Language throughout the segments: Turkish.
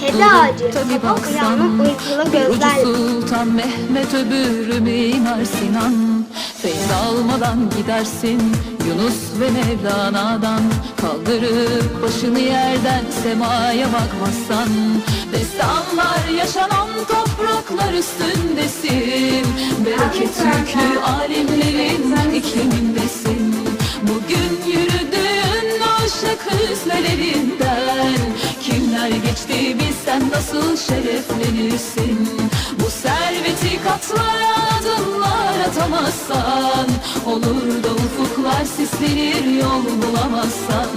Kedi ağacı, tabi baksan, uykulu gözlerle. Sultan Mehmet öbürü Mimar Sinan. Feyz almadan gidersin Yunus ve Mevlana'dan. Kaldırıp başını yerden semaya bakmazsan. Destanlar yaşanan topraklar üstündesin. Bereket yüklü alimlerin iklimindesin Bugün yürüdüğün aşık hüznelerinden Kimler geçti bilsen nasıl şereflenirsin? Bu serveti katlara adımlar atamazsan Olur da ufuklar sislenir yol bulamazsan.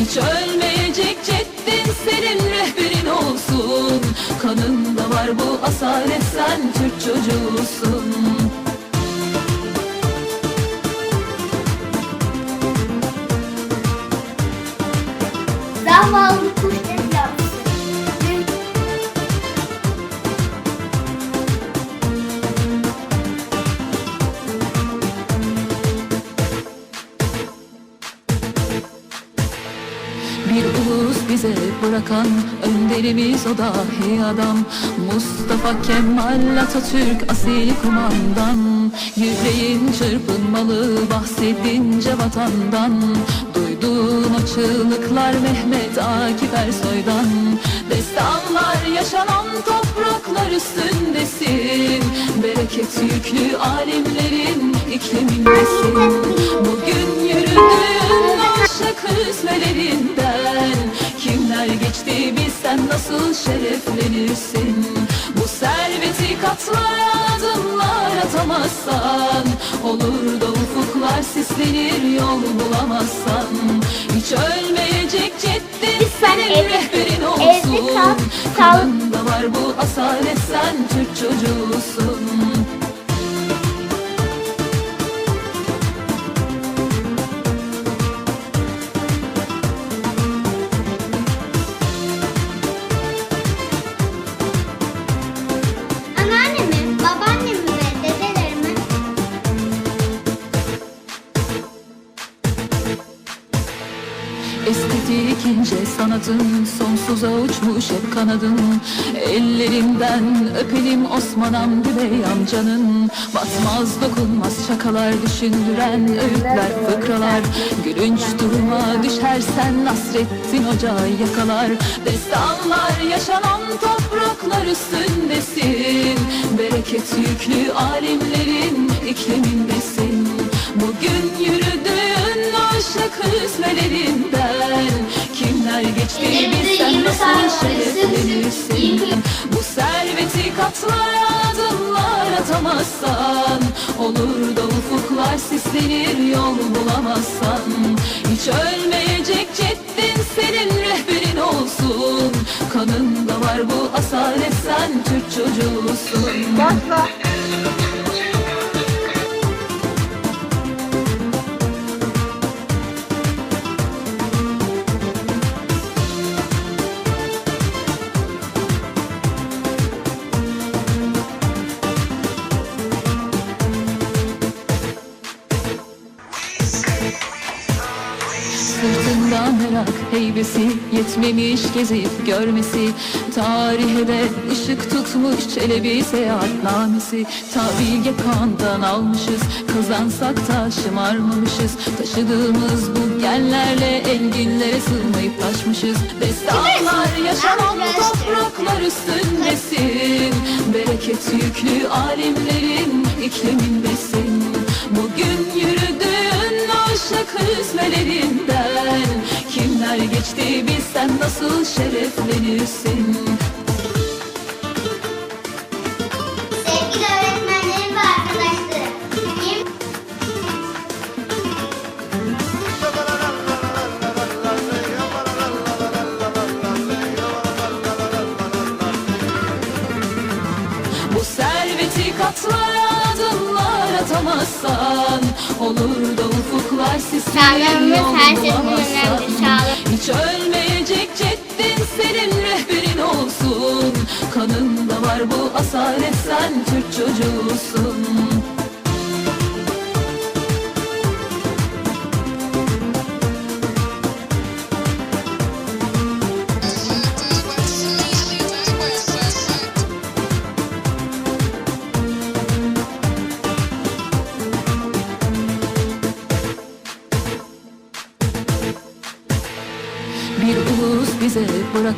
Hiç ölmeyecek ceddin senin rehberin olsun. Kanında var bu asalet sen Türk çocuğusun. Zavallı bırakan önderimiz o dahi adam. Mustafa Kemal Atatürk asil kumandan. Yüreğin çırpınmalı bahsedince vatandan. Duyduğun o çığlıklar Mehmet Akif Ersoy'dan. Destanlar yaşanan topraklar üstündesin. Bereket yüklü alimlerin iklimindesin. Bugün yürüdüğün aşık hüznelerinden Kimler geçti bilsen nasıl şereflenirsin? Bu serveti katlara adımlar atamazsan Olur da ufuklar sislenir yol bulamazsan. Hiç ölmeyecek ceddin senin evde- rehberin olsun. Kanında var bu asalet sen Türk çocuğusun uçmuş hep kanadın. Ellerinden öpelim Osman Hamdi Bey amcanın. Batmaz dokunmaz şakalar düşündüren öğütler fıkralar. Gülünç duruma düşersen Nasrettin Hoca yakalar. Destanlar yaşanan topraklar üstündesin. Bereket yüklü alimlerin iklimindesin. Bugün yürüdüğün aşık hüznelerinden Kimler geçti yirmi tane nasıl. Bu serveti katlara adımlar atamazsan Olur da ufuklar sislenir yol bulamazsan. Hiç ölmeyecek ceddin senin rehberin olsun. Kanında var bu asalet sen Türk çocuğusun. Sırtında heybesi Yetmemiş gezip görmesi Tarihe de ışık tutmuş Çelebi seyahatnamesi Ta bilge kandan almışız Kazansak da şımarmamışız. Taşıdığımız bu genlerle Enginlere sığmayıp taşmışız. Destanlar yaşanan topraklar üstündesin. Bereket yüklü alimlerin iklimindesin. Bugün yürüdüğün aşık Kimler geçti bilsen nasıl şereflenirsin Sevgili öğretmenlerim ve arkadaşlarım. Bu serveti katlara adımlar atamazsan Olur da ufuklar sislenir Sağlığımız yol her şeyden önemli, sağlık. Hiç ölmeyecek ceddin senin rehberin olsun. Kanında var bu asalet sen Türk çocuğusun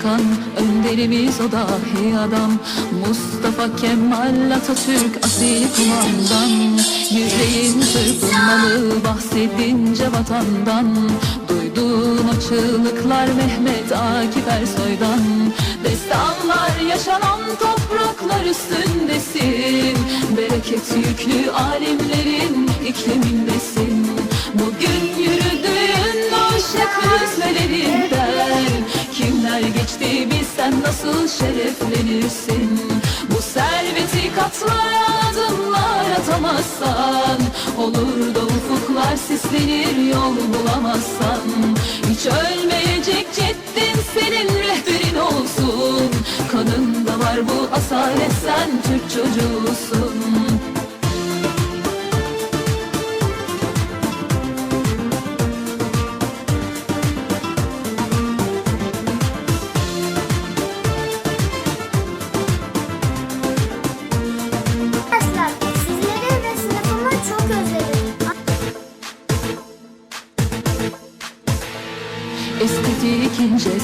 bırakan Önderimiz o dahi adam. Mustafa Kemal Atatürk asil kumandan. Yüreğin çırpınmalı bahsedince vatandan. Duyduğun o çığlıklar Mehmet Akif Ersoy'dan. Destanlar yaşanan topraklar üstündesin. Bereket yüklü alimlerin iklimindesin. Bugün ışık hüzmelerinden Kimler geçti bilsen nasıl şereflenirsin? Bu serveti katlara adımlar atamazsan Olur da ufuklar sislenir yol bulamazsan. Hiç ölmeyecek ceddin senin rehberin olsun. Kanında var bu asalet sen Türk çocuğusun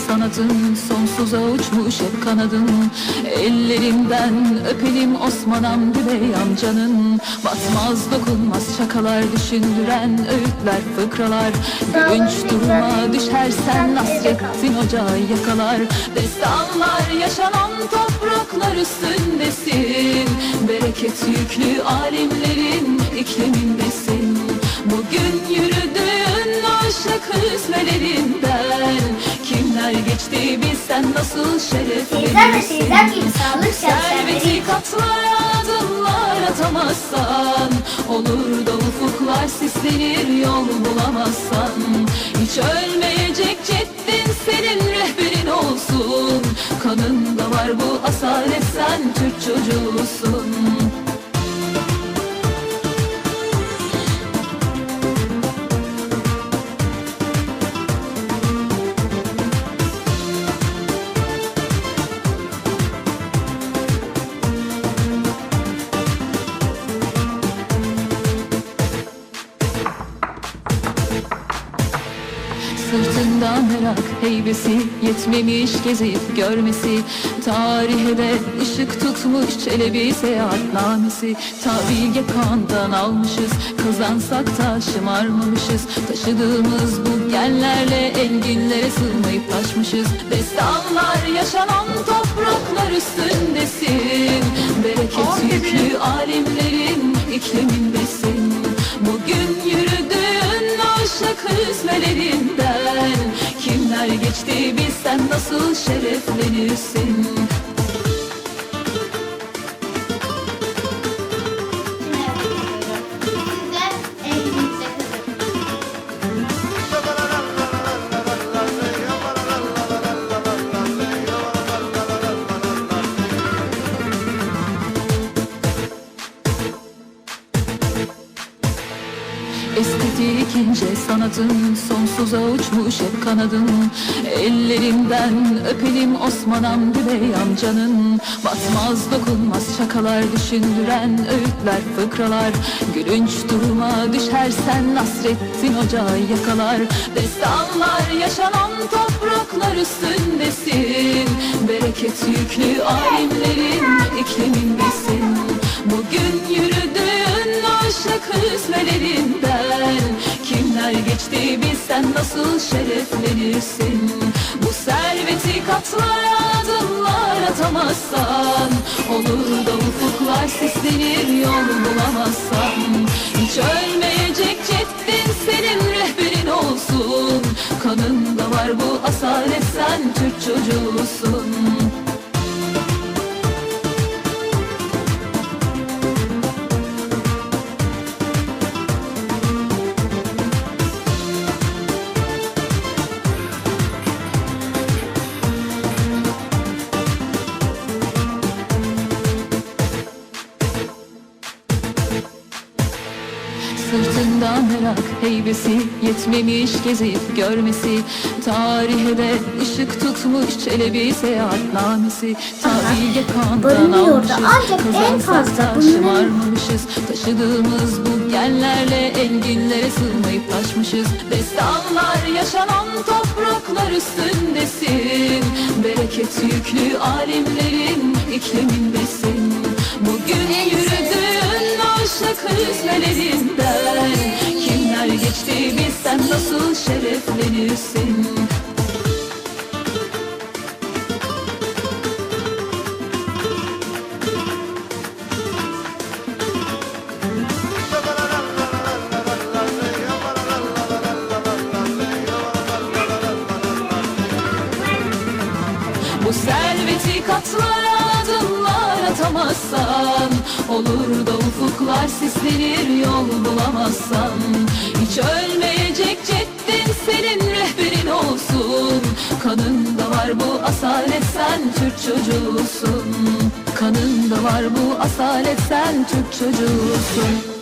sanatın sonsuza uçmuş hep kanadın. Ellerinden öpelim Osman Hamdi Bey amcanın. Batmaz dokunmaz şakalar düşündüren öğütler fıkralar. Gülünç duruma düşersen Nasrettin Hoca yakalar. Destanlar yaşanan topraklar üstündesin. Bereket yüklü alimlerin iklimindesin Bugün yürüdüğün aşık hüzmelerinden Kimler geçti bilsen nasıl şereflenirsin? Serveti katlara adımlar atamazsan Olur da ufuklar sislenir yol bulamazsan. Hiç ölmeyecek ceddin senin rehberin olsun. Kanında var bu asalet sen Türk çocuğusun Merak heybesi Yetmemiş gezip görmesi Tarihe de ışık tutmuş Çelebi seyahatnamesi. Ta bilge kandan almışız Kazansak da şımarmamışız. Taşıdığımız bu genlerle Enginlere sığmayıp taşmışız. Destanlar yaşanan topraklar üstündesin. Bereket yüklü alimlerin iklimindesin. Bugün yürüdüğün aşık hüzmelerinden Kimler geçti bilsen nasıl şereflenirsin sanatın sonsuza uçmuş hep kanadın. Ellerinden öpelim Osman Hamdi Bey amcanın. Batmaz dokunmaz şakalar düşündüren öğütler fıkralar. Gülünç duruma düşersen Nasrettin Hoca yakalar. Destanlar yaşanan topraklar üstündesin. Bereket yüklü alimlerin iklimindesin. Bugün yürüdüğün aşık hüzmelerinden Kimler geçti bilsen nasıl şereflenirsin? Bu serveti katlara adımlar atamazsan Olur da ufuklar sislenir yol bulamazsan. Hiç ölmeyecek ceddin senin rehberin olsun. Kanında var bu asalet sen Türk çocuğusun heybesi Yetmemiş gezip görmesi. Tarihe de ışık tutmuş Çelebi seyahatnamesi. Ta bilge kandan almışız Ancak en fazla şımarmamışız Taşıdığımız bu genlerle Enginlere sığmayıp taşmışız. Destanlar yaşanan topraklar üstündesin. Bereket yüklü alimlerin iklimindesin. Bugün yürüdüğün aşık hüzmelerinden geçti. Bilsen nasıl şereflenirsin adımlar atamazsan Olur da ufuklar sislenir yol bulamazsan. Hiç ölmeyecek ceddin senin rehberin olsun. Kanında var bu asalet sen Türk çocuğusun. Kanında var bu asalet sen Türk çocuğusun